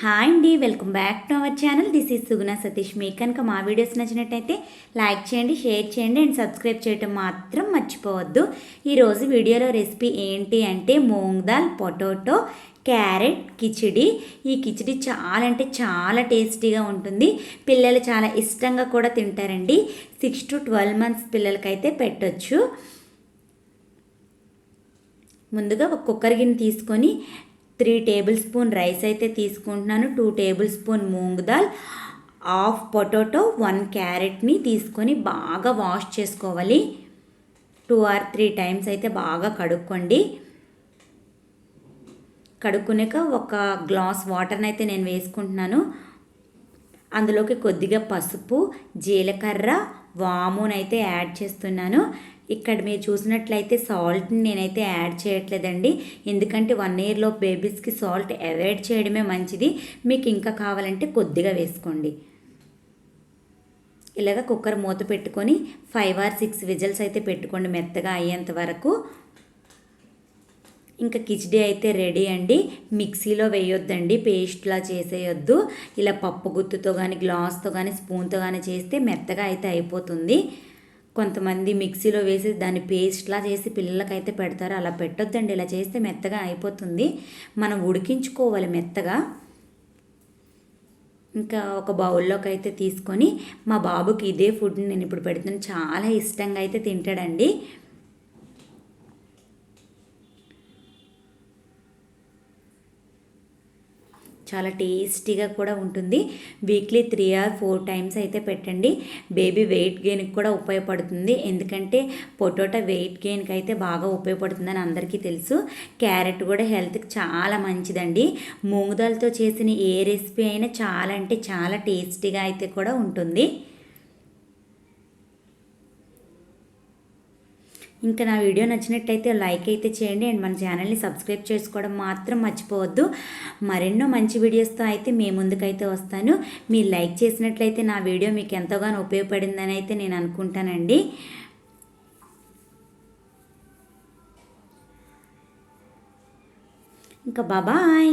Hi అండి welcome back to our channel. This is Suguna Satish మీకు కనుక మా వీడియోస్ నచ్చినట్టయితే లైక్ చేయండి షేర్ చేయండి అండ్ సబ్స్క్రైబ్ చేయటం మాత్రం మర్చిపోవద్దు. ఈరోజు వీడియోలో రెసిపీ ఏంటి అంటే మూంగ్ దాల్ పొటాటో క్యారెట్ కిచిడి. ఈ కిచిడి చాలా అంటే చాలా టేస్టీగా ఉంటుంది. పిల్లలు చాలా ఇష్టంగా కూడా తింటారండి. సిక్స్ టు ట్వెల్వ్ మంత్స్ పిల్లలకైతే పెట్టొచ్చు. ముందుగా ఒక కుక్కర్ గిన్నె తీసుకొని త్రీ టేబుల్ స్పూన్ రైస్ అయితే తీసుకుంటున్నాను. Two tablespoon moong dal half potato one క్యారెట్ని తీసుకొని బాగా వాష్ చేసుకోవాలి. టూ ఆర్ త్రీ టైమ్స్ అయితే బాగా కడుక్కోండి. కడుక్కునేక ఒక గ్లాస్ వాటర్ని అయితే నేను వేసుకుంటున్నాను. అందులోకి కొద్దిగా పసుపు జీలకర్ర వామునైతే యాడ్ చేస్తున్నాను. ఇక్కడ మీరు చూసినట్లయితే సాల్ట్ని నేనైతే యాడ్ చేయట్లేదండి. ఎందుకంటే వన్ ఇయర్లో బేబీస్కి సాల్ట్ అవాయిడ్ చేయడమే మంచిది. మీకు ఇంకా కావాలంటే కొద్దిగా వేసుకోండి. ఇలాగ కుక్కర్ మూత పెట్టుకొని ఫైవ్ ఆర్ సిక్స్ విజిల్స్ అయితే పెట్టుకోండి మెత్తగా అయ్యేంత వరకు. ఇంకా కిచిడి అయితే రెడీ అండి. మిక్సీలో వేయొద్దండి పేస్ట్లా చేసేయొద్దు. ఇలా పప్పు గుత్తుతో కానీ గ్లాస్తో కానీ స్పూన్తో కానీ చేస్తే మెత్తగా అయితే అయిపోతుంది. కొంతమంది మిక్సీలో వేసి దాన్ని పేస్ట్లా చేసి పిల్లలకైతే పెడతారు. అలా పెట్టొద్దండి. ఇలా చేస్తే మెత్తగా అయిపోతుంది. మనం ఉడికించుకోవాలి మెత్తగా. ఇంకా ఒక బౌల్లోకి అయితే తీసుకొని మా బాబుకి ఇదే ఫుడ్ నేను ఇప్పుడు పెడుతున్నాను. చాలా ఇష్టంగా అయితే తింటాడండి. చాలా టేస్టీగా కూడా ఉంటుంది. Weekly three or four times అయితే పెట్టండి. బేబీ వెయిట్ గెయిన్కి కూడా ఉపయోగపడుతుంది. ఎందుకంటే పొటాటో వెయిట్ గెయిన్కి అయితే బాగా ఉపయోగపడుతుందని అందరికీ తెలుసు. క్యారెట్ కూడా హెల్త్కి చాలా మంచిదండి. మూంగుదాలతో చేసిన ఏ రెసిపీ అయినా చాలా అంటే చాలా టేస్టీగా అయితే కూడా ఉంటుంది. ఇంకా నా వీడియో నచ్చినట్టయితే లైక్ అయితే చేయండి అండ్ మన ఛానల్ని సబ్స్క్రైబ్ చేసుకోవడం మాత్రం మర్చిపోవద్దు. మరెన్నో మంచి వీడియోస్తో అయితే మీ ముందుకైతే వస్తాను. మీరు లైక్ చేసినట్లయితే నా వీడియో మీకు ఎంతగానో ఉపయోగపడిందని అయితే నేను అనుకుంటానండి. ఇంకా బాబాయ్.